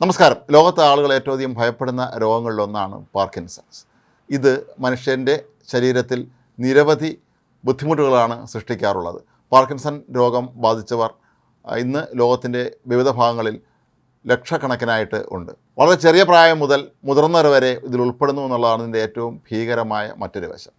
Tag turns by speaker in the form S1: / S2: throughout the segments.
S1: നമസ്കാരം. ലോകത്തെ ആളുകൾ ഏറ്റവും അധികം ഭയപ്പെടുന്ന രോഗങ്ങളിലൊന്നാണ് പാർക്കിൻസൺസ്. ഇത് മനുഷ്യന്റെ ശരീരത്തിൽ നിരവധി ബുദ്ധിമുട്ടുകളാണ് സൃഷ്ടിക്കാറുള്ളത്. പാർക്കിൻസൺ രോഗം ബാധിച്ചവർ ഇന്ന് ലോകത്തിന്റെ വിവിധ ഭാഗങ്ങളിൽ ലക്ഷക്കണക്കിനായിട്ട് ഉണ്ട്. വളരെ ചെറിയ പ്രായം മുതൽ മുതിർന്നവർ വരെ ഇതിൽ ഉൾപ്പെടുന്നു എന്നുള്ളതാണ് ഇതിന്റെ ഏറ്റവും ഭീകരമായ മറ്റൊരു വശം.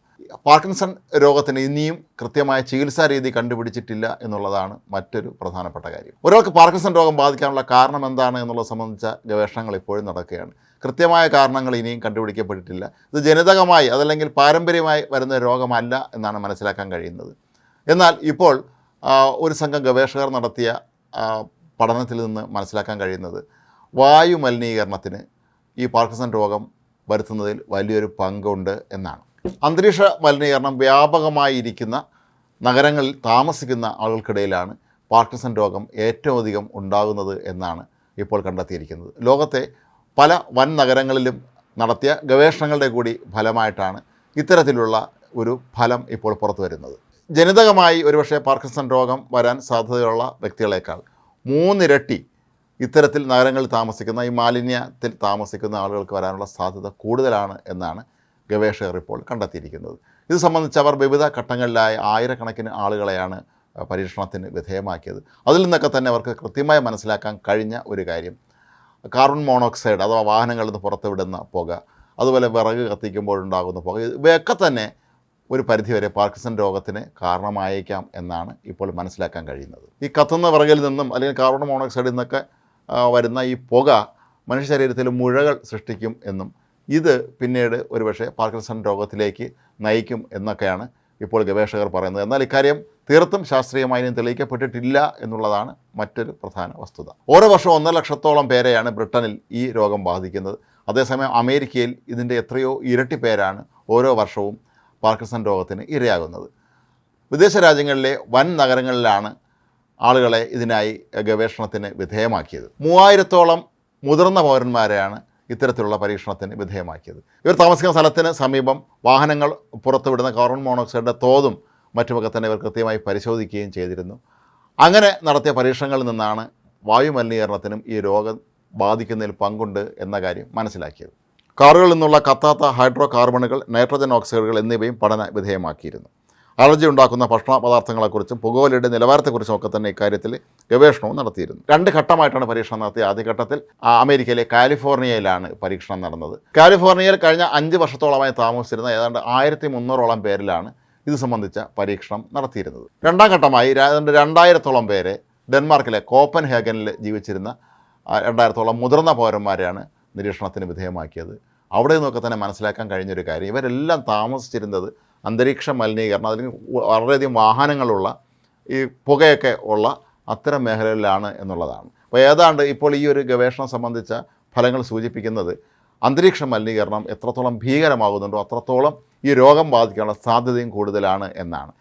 S1: പാർക്കിൻസൺ രോഗത്തിന് ഇനിയും കൃത്യമായ ചികിത്സാ രീതി കണ്ടുപിടിച്ചിട്ടില്ല എന്നുള്ളതാണ് മറ്റൊരു പ്രധാനപ്പെട്ട കാര്യം. ഒരാൾക്ക് പാർക്കിൻസൺ രോഗം ബാധിക്കാനുള്ള കാരണം എന്താണ് എന്നുള്ളത് സംബന്ധിച്ച ഗവേഷണങ്ങൾ ഇപ്പോഴും നടക്കുകയാണ്. കൃത്യമായ കാരണങ്ങൾ ഇനിയും കണ്ടുപിടിക്കപ്പെട്ടിട്ടില്ല. ഇത് ജനിതകമായി അതല്ലെങ്കിൽ പാരമ്പര്യമായി വരുന്ന രോഗമല്ല എന്നാണ് മനസ്സിലാക്കാൻ കഴിയുന്നത്. എന്നാൽ ഇപ്പോൾ ഒരു സംഘം ഗവേഷകർ നടത്തിയ പഠനത്തിൽ നിന്ന് മനസ്സിലാക്കാൻ കഴിയുന്നത് വായു മലിനീകരണത്തിന് ഈ പാർക്കിൻസൺ രോഗം വരുത്തുന്നതിൽ വലിയൊരു പങ്കുണ്ട് എന്നാണ്. അന്തരീക്ഷ മലിനീകരണം വ്യാപകമായിരിക്കുന്ന നഗരങ്ങളിൽ താമസിക്കുന്ന ആളുകൾക്കിടയിലാണ് പാർക്കിൻസൺ രോഗം ഏറ്റവും അധികം ഉണ്ടാകുന്നത് എന്നാണ് ഇപ്പോൾ കണ്ടെത്തിയിരിക്കുന്നത്. ലോകത്തെ പല വൻ നഗരങ്ങളിലും നടത്തിയ ഗവേഷണങ്ങളുടെ കൂടി ഫലമായിട്ടാണ് ഇത്തരത്തിലുള്ള ഒരു ഫലം ഇപ്പോൾ പുറത്തു വരുന്നത്. ജനിതകമായി ഒരുപക്ഷെ പാർക്കിൻസൺ രോഗം വരാൻ സാധ്യതയുള്ള വ്യക്തികളേക്കാൾ മൂന്നിരട്ടി ഇത്തരത്തിൽ നഗരങ്ങളിൽ താമസിക്കുന്ന ഈ മാലിന്യത്തിൽ താമസിക്കുന്ന ആളുകൾക്ക് വരാനുള്ള സാധ്യത കൂടുതലാണ് എന്നാണ് ഗവേഷകർ ഇപ്പോൾ കണ്ടെത്തിയിരിക്കുന്നത്. ഇത് സംബന്ധിച്ച് അവർ വിവിധ ഘട്ടങ്ങളിലായ ആയിരക്കണക്കിന് ആളുകളെയാണ് പരീക്ഷണത്തിന് വിധേയമാക്കിയത്. അതിൽ നിന്നൊക്കെ തന്നെ അവർക്ക് കൃത്യമായി മനസ്സിലാക്കാൻ കഴിഞ്ഞ ഒരു കാര്യം. കാർബൺ മോണോക്സൈഡ് അഥവാ വാഹനങ്ങളിൽ നിന്ന് പുറത്തുവിടുന്ന പുക അതുപോലെ വിറക് കത്തിക്കുമ്പോഴുണ്ടാകുന്ന പുക ഇവയൊക്കെ തന്നെ ഒരു പരിധിവരെ പാർക്കിസൺ രോഗത്തിന് കാരണമായേക്കാം എന്നാണ് ഇപ്പോൾ മനസ്സിലാക്കാൻ കഴിയുന്നത്. ഈ കത്തുന്ന വിറകിൽ നിന്നും അല്ലെങ്കിൽ കാർബൺ മോണോക്സൈഡിൽ നിന്നൊക്കെ വരുന്ന ഈ പുക മനുഷ്യ ശരീരത്തിൽ മുഴകൾ സൃഷ്ടിക്കും എന്നും ഇത് പിന്നീട് ഒരുപക്ഷെ പാർക്കിൻസൺ രോഗത്തിലേക്ക് നയിക്കും എന്നൊക്കെയാണ് ഇപ്പോൾ ഗവേഷകർ പറയുന്നത്. എന്നാൽ ഇക്കാര്യം തീർത്തും ശാസ്ത്രീയമായി തെളിയിക്കപ്പെട്ടിട്ടില്ല എന്നുള്ളതാണ് മറ്റൊരു പ്രധാന വസ്തുത. ഓരോ വർഷവും ഒന്നര ലക്ഷത്തോളം പേരെയാണ് ബ്രിട്ടനിൽ ഈ രോഗം ബാധിക്കുന്നത്. അതേസമയം അമേരിക്കയിൽ ഇതിന്റെ എത്രയോ ഇരട്ടി പേരാണ് ഓരോ വർഷവും പാർക്കിൻസൺ രോഗത്തിന് ഇരയാകുന്നത്. വിദേശ രാജ്യങ്ങളിലെ വൻ നഗരങ്ങളിലാണ് ആളുകളെ ഇതിനായി ഗവേഷണത്തിന് വിധേയമാക്കിയത്. മൂവായിരത്തോളം മുതിർന്ന പൗരന്മാരെയാണ് ഇത്തരത്തിലുള്ള പരീക്ഷണത്തിന് വിധേയമാക്കിയത്. ഇവർ താമസിക്കുന്ന സ്ഥലത്തിന് സമീപം വാഹനങ്ങൾ പുറത്തുവിടുന്ന കാർബൺ മോണോക്സൈഡിന്റെ തോതും മറ്റുമൊക്കെ തന്നെ ഇവർ കൃത്യമായി പരിശോധിക്കുകയും ചെയ്തിരുന്നു. അങ്ങനെ നടത്തിയ പരീക്ഷണങ്ങളിൽ നിന്നാണ് വായു മലിനീകരണത്തിനും ഈ രോഗം ബാധിക്കുന്നതിൽ പങ്കുണ്ട് എന്ന കാര്യം മനസ്സിലാക്കിയത്. കാറുകളിൽ നിന്നുള്ള കത്താത്ത ഹൈഡ്രോ കാർബണുകൾ നൈട്രജൻ ഓക്സൈഡുകൾ എന്നിവയും പഠന വിധേയമാക്കിയിരുന്നു. അലർജി ഉണ്ടാക്കുന്ന ഭക്ഷണ പദാർത്ഥങ്ങളെക്കുറിച്ചും പുകവലിയുടെ നിലവാരത്തെക്കുറിച്ചും ഒക്കെ തന്നെ ഇക്കാര്യത്തിൽ ഗവേഷണവും നടത്തിയിരുന്നു. രണ്ട് ഘട്ടമായിട്ടാണ് പരീക്ഷണം നടത്തിയത്. ആദ്യഘട്ടത്തിൽ ഘട്ടത്തിൽ അമേരിക്കയിലെ കാലിഫോർണിയയിലാണ് പരീക്ഷണം നടന്നത്. കാലിഫോർണിയയിൽ കഴിഞ്ഞ അഞ്ച് വർഷത്തോളമായി താമസിച്ചിരുന്ന ഏതാണ്ട് ആയിരത്തി മുന്നൂറോളം പേരിലാണ് ഇത് സംബന്ധിച്ച പരീക്ഷണം നടത്തിയിരുന്നത്. രണ്ടാം ഘട്ടമായി ഏതാണ്ട് രണ്ടായിരത്തോളം പേരെ ഡെൻമാർക്കിലെ കോപ്പൻ ഹേഗനിൽ ജീവിച്ചിരുന്ന രണ്ടായിരത്തോളം മുതിർന്ന പൗരന്മാരെയാണ് നിരീക്ഷണത്തിന് വിധേയമാക്കിയത്. അവിടെ നിന്നൊക്കെ തന്നെ മനസ്സിലാക്കാൻ കഴിഞ്ഞൊരു കാര്യം ഇവരെല്ലാം താമസിച്ചിരുന്നത് അന്തരീക്ഷ മലിനീകരണം അതിന് വളരെയധികം വാഹനങ്ങളുള്ള ഈ പുകയൊക്കെ ഉള്ള അത്തരം മേഖലകളിലാണ് എന്നുള്ളതാണ്. അപ്പോൾ ഏതാണ്ട് ഇപ്പോൾ ഈ ഒരു ഗവേഷണം സംബന്ധിച്ച ഫലങ്ങൾ സൂചിപ്പിക്കുന്നത് അന്തരീക്ഷ മലിനീകരണം എത്രത്തോളം ഭീകരമാകുന്നുണ്ടോ അത്രത്തോളം ഈ രോഗം ബാധിക്കാനുള്ള സാധ്യതയും കൂടുതലാണ് എന്നാണ്.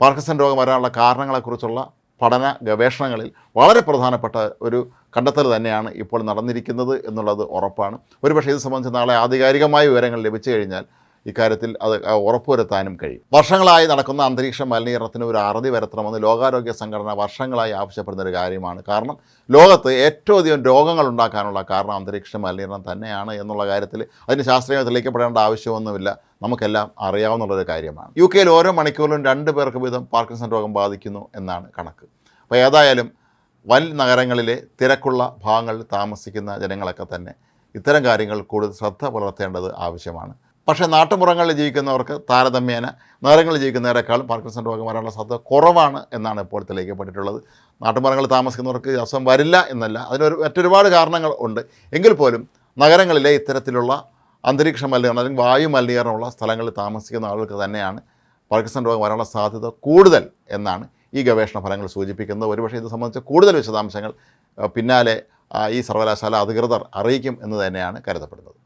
S1: പാർക്കിസൺ രോഗം വരാനുള്ള കാരണങ്ങളെക്കുറിച്ചുള്ള പഠന ഗവേഷണങ്ങളിൽ വളരെ പ്രധാനപ്പെട്ട ഒരു കണ്ടെത്തൽ തന്നെയാണ് ഇപ്പോൾ നടന്നിരിക്കുന്നത് എന്നുള്ളത് ഉറപ്പാണ്. ഒരുപക്ഷേ ഇത് സംബന്ധിച്ച് നാളെ ആധികാരികമായ വിവരങ്ങൾ ലഭിച്ചു കഴിഞ്ഞാൽ ഇക്കാര്യത്തിൽ അത് ഉറപ്പുവരുത്താനും കഴിയും. വർഷങ്ങളായി നടക്കുന്ന അന്തരീക്ഷ മലിനീകരണത്തിന് ഒരു അറുതി വരുത്തണമെന്ന് ലോകാരോഗ്യ സംഘടന വർഷങ്ങളായി ആവശ്യപ്പെടുന്ന ഒരു കാര്യമാണ്. കാരണം ലോകത്ത് ഏറ്റവും അധികം രോഗങ്ങൾ ഉണ്ടാക്കാനുള്ള കാരണം അന്തരീക്ഷ മലിനീകരണം തന്നെയാണ് എന്നുള്ള കാര്യത്തിൽ അതിന് ശാസ്ത്രീയമായി തെളിയിക്കപ്പെടേണ്ട ആവശ്യമൊന്നുമില്ല. നമുക്കെല്ലാം അറിയാവുന്നുള്ളൊരു കാര്യമാണ്. യു കെയിൽ ഓരോ മണിക്കൂറിലും രണ്ട് പേർക്ക് വീതം പാർക്കിൻസൺ രോഗം ബാധിക്കുന്നു എന്നാണ് കണക്ക്. അപ്പോൾ ഏതായാലും വൻ നഗരങ്ങളിലെ തിരക്കുള്ള ഭാഗങ്ങളിൽ താമസിക്കുന്ന ജനങ്ങളൊക്കെ തന്നെ ഇത്തരം കാര്യങ്ങൾ കൂടുതൽ ശ്രദ്ധ പുലർത്തേണ്ടത് ആവശ്യമാണ്. പക്ഷേ നാട്ടുപുറങ്ങളിൽ ജീവിക്കുന്നവർക്ക് താരതമ്യേന നഗരങ്ങളിൽ ജീവിക്കുന്നവരെക്കാളും പാർക്കിൻസൺ രോഗം വരാനുള്ള സാധ്യത കുറവാണ് എന്നാണ് ഇപ്പോൾ തെളിയിക്കപ്പെട്ടിട്ടുള്ളത്. നാട്ടുപുറങ്ങളിൽ താമസിക്കുന്നവർക്ക് അസുഖം വരില്ല എന്നല്ല. അതിനൊരു മറ്റൊരുപാട് കാരണങ്ങൾ ഉണ്ട്. എങ്കിൽ പോലും നഗരങ്ങളിലെ ഇത്തരത്തിലുള്ള അന്തരീക്ഷ മലിനീകരണം അല്ലെങ്കിൽ വായു മലിനീകരണമുള്ള സ്ഥലങ്ങളിൽ താമസിക്കുന്ന ആളുകൾക്ക് തന്നെയാണ് പാർക്കിൻസൺ രോഗം വരാനുള്ള സാധ്യത കൂടുതൽ എന്നാണ് ഈ ഗവേഷണ ഫലങ്ങൾ സൂചിപ്പിക്കുന്നത്. ഒരുപക്ഷെ ഇത് സംബന്ധിച്ച കൂടുതൽ വിശദാംശങ്ങൾ പിന്നാലെ ഈ സർവകലാശാല അധികൃതർ അറിയിക്കും എന്ന് തന്നെയാണ് കരുതപ്പെടുന്നത്.